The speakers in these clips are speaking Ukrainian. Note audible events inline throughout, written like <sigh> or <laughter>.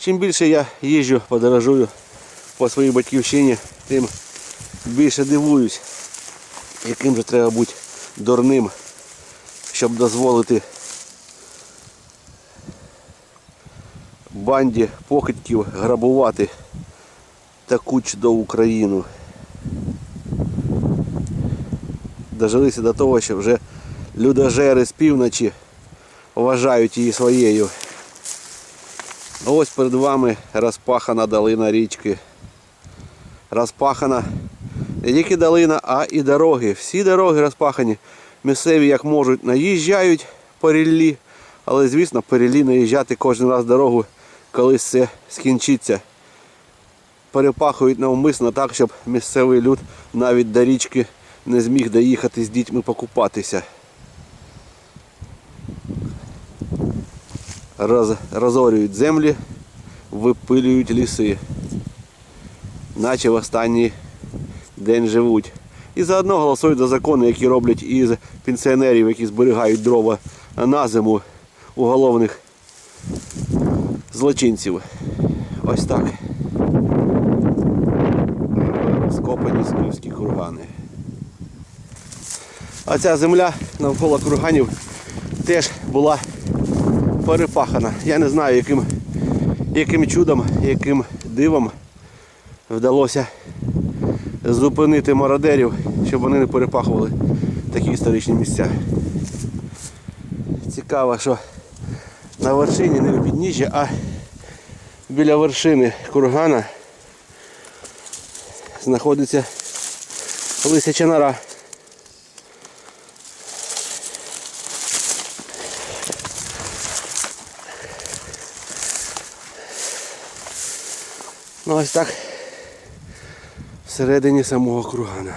Чим більше я їжджу, подорожую по своїй батьківщині, тим більше дивуюсь, яким же треба бути дурним, щоб дозволити банді покидьків грабувати таку чудову країну. Дожилися до того, що вже людожери з півночі вважають її своєю. Ось перед вами розпахана долина річки. Розпахана не тільки долина, а і дороги. Всі дороги розпахані. Місцеві як можуть наїжджають по ріллі, але звісно по ріллі наїжджати кожен раз дорогу, колись це скінчиться. Перепахують навмисно так, щоб місцевий люд навіть до річки не зміг доїхати з дітьми покупатися. Роз, розорюють землі, випилюють ліси, наче в останній день живуть. І заодно голосують за закони, які роблять із пенсіонерів, які зберігають дрова на зиму уголовних злочинців. Ось так. Скопані скіфські кургани. А ця земля навколо курганів теж була перепахана. Я не знаю, яким, яким чудом, яким дивом вдалося зупинити мародерів, щоб вони не перепахували такі історичні місця. Цікаво, що на вершині не у підніжжі, а біля вершини кургана знаходиться лисяча нора. Ну ось так всередині самого кургана.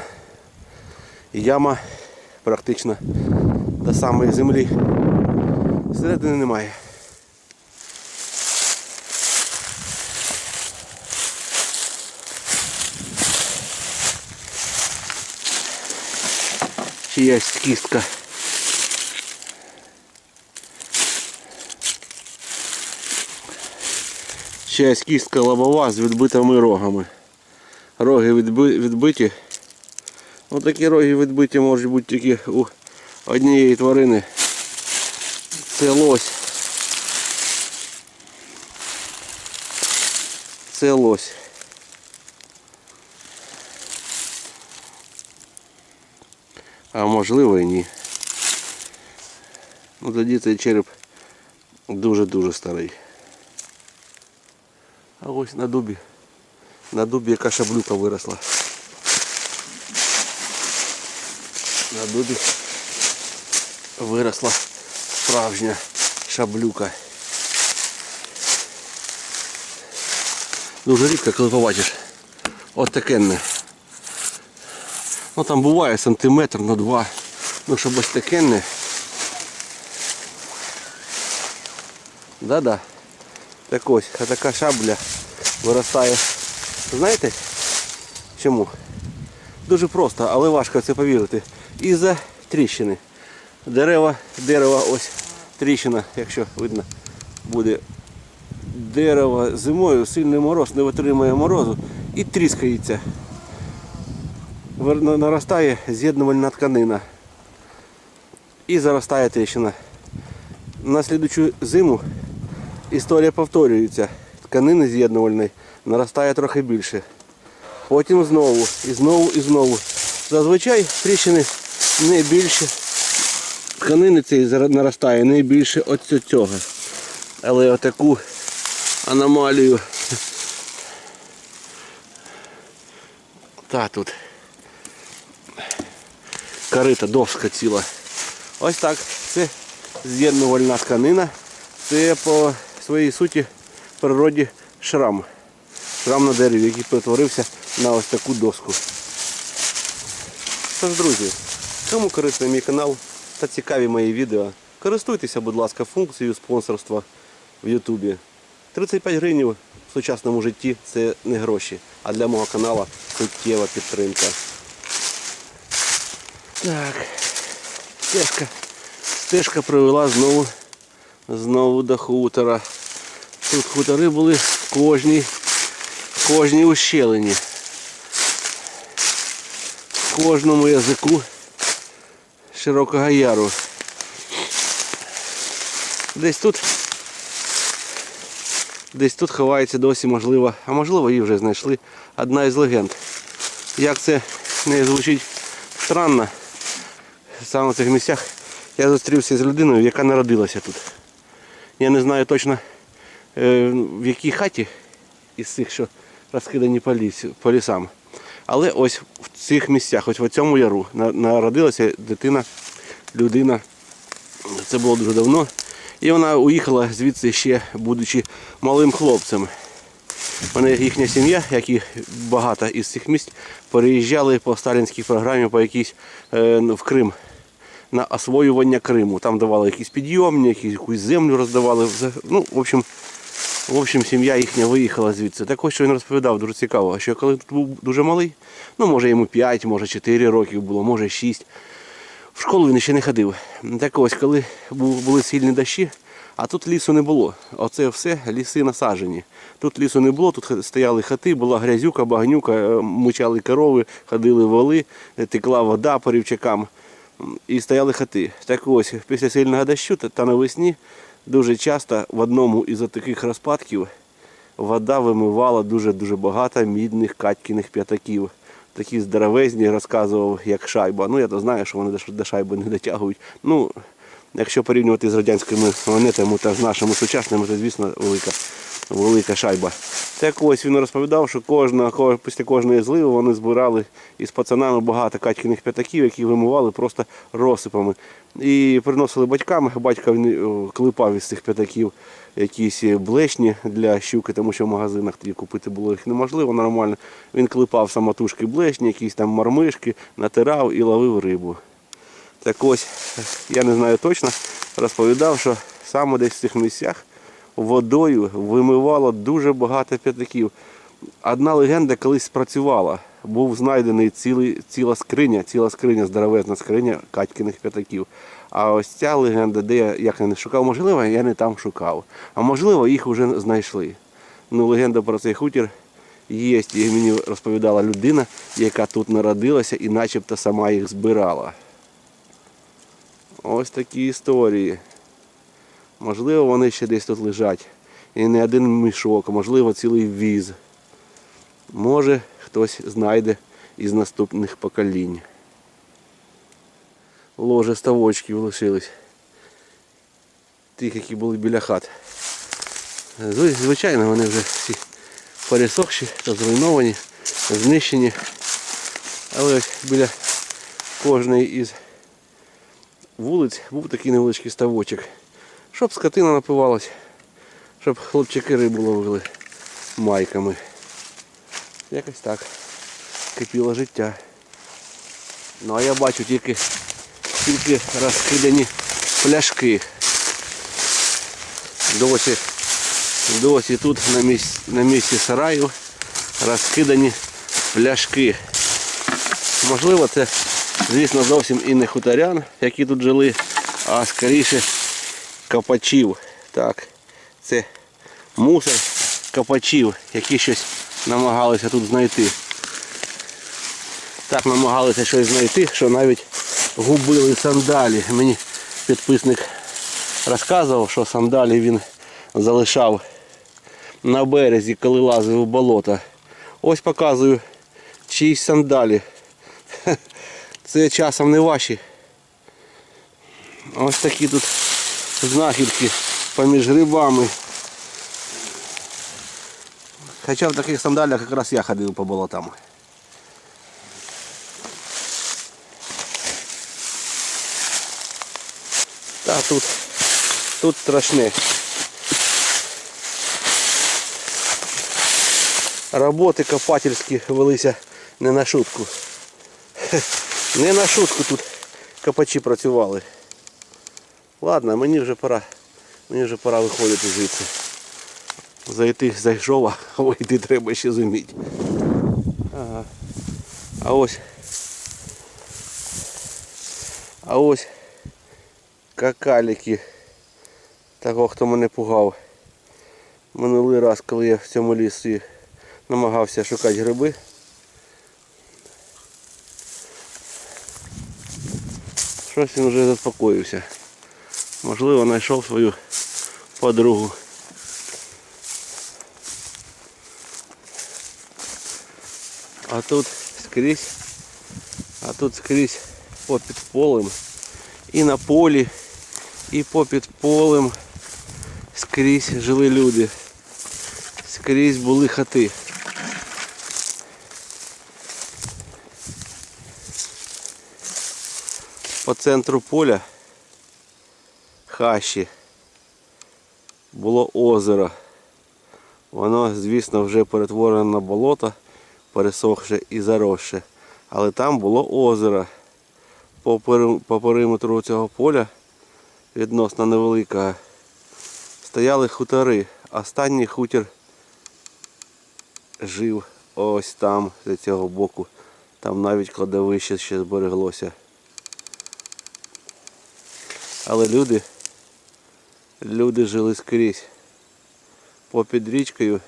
І яма практично до самої землі. Всередини немає. Чиясь кістка. Чиясь кістка лобова з відбитими рогами. Роги відби- відбиті. Отакі роги відбиті можуть бути тільки у однієї тварини. Це лось. Це лось. А можливо і ні. Ну тоді цей череп дуже-дуже старий. А ось на дубі. На дубі яка шаблюка виросла. На дубі виросла справжня шаблюка. Дуже рідко, коли побачиш. От такенне. Ну там буває сантиметр на два. Ну щоб ось такенне. Да-да. Так ось, а така шабля виростає. Знаєте чому? Дуже просто, але важко це повірити. Із-за тріщини. Дерева, дерево, ось тріщина, якщо видно, буде дерево зимою, сильний мороз, не витримує морозу і тріскається. Наростає з'єднувальна тканина. І заростає тріщина. На слідучу зиму історія повторюється. Тканини з'єднувальної наростає трохи більше. Потім знову, і знову, і знову. Зазвичай тріщини не більше. Тканини цієї наростає не більше от цього. Але отаку аномалію. Та тут. Корита довска ціла. Ось так. Це з'єднувальна тканина. Це по своїй суті в природі шрам. Шрам на дереві, який перетворився на ось таку доску. Тож, друзі, кому корисний мій канал та цікаві мої відео, користуйтеся, будь ласка, функцією спонсорства в Ютубі. 35 гривень в сучасному житті це не гроші, а для мого каналу суттєва підтримка. Так, стежка. Стежка привела знову, знову до хутора. Тут хутори були в кожній, в кожній ущелині. В кожному язику широкого яру. Десь тут. Десь тут ховається досі, можливо, а можливо її вже знайшли. Одна із легенд. Як це не звучить странно, саме в цих місцях я зустрівся з людиною, яка народилася тут. Я не знаю точно в якій хаті із цих, що розкидані по, лісі, по лісам. Але ось в цих місцях, ось в цьому яру на- народилася дитина, людина. Це було дуже давно. І вона уїхала звідси ще будучи малим хлопцем. Вони, їхня сім'я, як і багато із цих місць, переїжджали по сталінській програмі по якійсь е, в Крим на освоювання Криму. Там давали якісь підйомні, якісь, якусь землю роздавали. Ну, в общем, в общем, сім'я їхня виїхала звідси. Так ось що він розповідав, дуже цікаво, що коли тут був дуже малий, ну може йому 5, може 4 років було, може 6. В школу він ще не ходив. Так ось, коли були сильні дощі, а тут лісу не було. Оце все ліси насаджені. Тут лісу не було, тут стояли хати, була грязюка, багнюка, е, мучали корови, ходили воли, е, текла вода по рівчакам. І стояли хати. Так ось, після сильного дощу та навесні дуже часто в одному із таких розпадків вода вимивала дуже-дуже багато мідних катькіних п'ятаків. Такі здоровезні, розказував, як шайба. Ну, я то знаю, що вони до шайби не дотягують. Ну, якщо порівнювати з радянськими монетами та з нашими сучасними, то, звісно, велика, велика шайба. Так ось він розповідав, що кожна, після кожної зливи вони збирали із пацанами багато катькіних п'ятаків, які вимивали просто розсипами. І приносили батькам, батько він о, клепав із цих п'ятаків якісь блешні для щуки, тому що в магазинах тоді купити було їх неможливо нормально. Він клепав самотужки блешні, якісь там мармишки, натирав і ловив рибу. Так ось, я не знаю точно, розповідав, що саме десь в цих місцях водою вимивало дуже багато п'ятаків. Одна легенда колись спрацювала. Був знайдений цілий, ціла скриня, ціла скриня, здоровезна скриня Катькиних п'ятаків. А ось ця легенда, де я як не шукав, можливо, я не там шукав. А можливо, їх вже знайшли. Ну, легенда про цей хутір є, і мені розповідала людина, яка тут народилася і начебто сама їх збирала. Ось такі історії. Можливо, вони ще десь тут лежать. І не один мішок, а можливо, цілий віз. Може, хтось знайде із наступних поколінь. Ложе ставочків лишились. Тих, які були біля хат. Звичайно, вони вже всі пересохші та зруйновані, знищені. Але ось біля кожної із вулиць був такий невеличкий ставочок. Щоб скотина напивалась, щоб хлопчики рибу ловили майками. Якось так. Кипіло життя. Ну а я бачу тільки, тільки розкидані пляшки. Досі, досі тут на місці, на місці сараю розкидані пляшки. Можливо, це, звісно, зовсім і не хуторян, які тут жили, а скоріше копачів. Так, це мусор копачів, які щось намагалися тут знайти. Так намагалися щось знайти, що навіть губили сандалі. Мені підписник розказував, що сандалі він залишав на березі, коли лазив у болото. Ось показую чиїсь сандалі. Це часом не ваші. Ось такі тут знахідки поміж грибами. Хоча в таких сандалях якраз я ходив по болотам. Та тут, тут страшне. Роботи копательські велися не на шутку. Не на шутку тут копачі працювали. Ладно, мені вже пора. Мені вже пора виходити звідси. Зайти зайшов, а <laughs> вийти треба ще зуміти. Ага. А ось. А ось какаліки того, хто мене пугав. Минулий раз, коли я в цьому лісі намагався шукати гриби. Щось він вже заспокоївся. Можливо, знайшов свою подругу. А тут скрізь, а тут скрізь попід полем. І на полі, і попід полем скрізь жили люди. Скрізь були хати. По центру поля хащі було озеро. Воно, звісно, вже перетворено на болото, пересохше і заросше. Але там було озеро. По, по периметру цього поля відносно невеликого стояли хутори. Останній хутір жив ось там, з цього боку. Там навіть кладовище ще збереглося. Але люди, люди жили скрізь. Попід річкою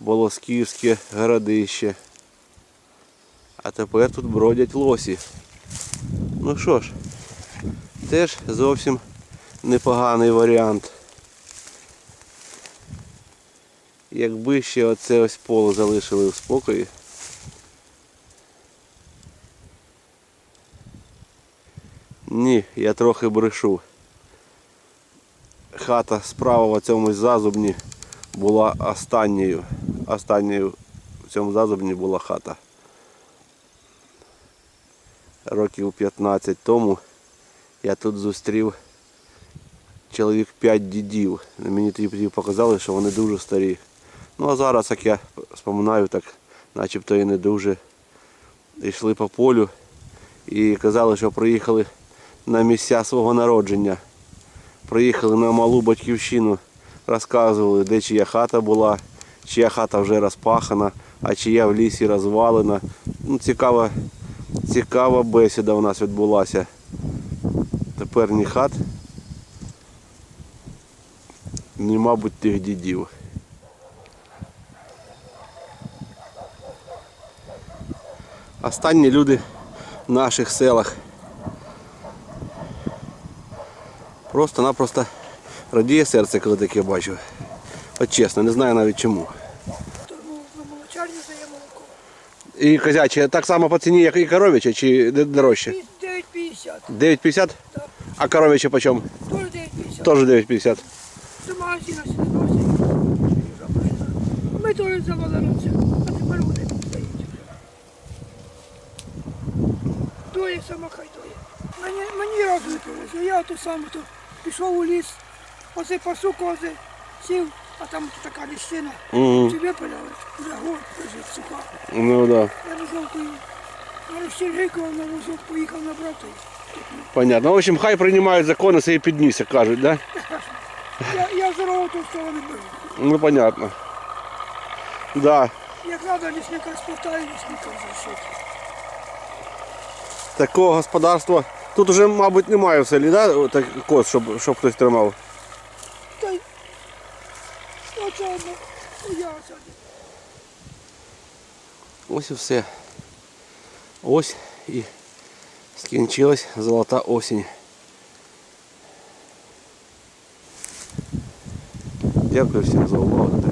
було скіфське городище. А тепер тут бродять лосі. Ну що ж, теж зовсім непоганий варіант. Якби ще оце ось поле залишили в спокої. Ні, я трохи брешу. Хата справа в цьому зазубні була останньою. Останньою в цьому зазубні була хата. Років 15 тому я тут зустрів чоловік 5 дідів. Мені тоді показали, що вони дуже старі. Ну а зараз, як я споминаю, так начебто і не дуже. Йшли по полю і казали, що приїхали на місця свого народження. Приїхали на малу батьківщину, розказували, де чия хата була, чия хата вже розпахана, а чия в лісі розвалена. Ну, цікава, цікава бесіда у нас відбулася. Тепер ні хат, ні, мабуть, тих дідів. Останні люди в наших селах просто-напросто радіє серце, коли таке бачу. От чесно, не знаю навіть чому. Тому в молочарні дає молоко. І козяче так само по ціні, як і коров'яче, чи де- дорожче? І 9,50. 9,50? Так. А коров'яче по чому? Теж 9,50. Теж 9,50. До магазина сюди носить. Ми теж завалили це, а тепер вони тут стоять. Доє сама хай доє. Мені, мені раз випилося. Я то саме то пішов у ліс, оце пасу кози, сів, а там така ліщина. Угу. Чи випиляли, вже год лежить суха. Ну так. Да. Я не жовтую. Я розчергикував на вузок, поїхав набрати. Понятно. В общем, хай приймають закони свої підніс, як кажуть, да? Я, я здорово тут того не беру. Ну понятно. Да. Як треба лісника спитаю, лісника зашити. Такого господарства. Тут уже, мабуть, немає в селі, да? Так, коз, щоб, щоб хтось тримав. Та й оце одно, я це. Ось і все. Ось і скінчилась золота осінь. Дякую всім за увагу.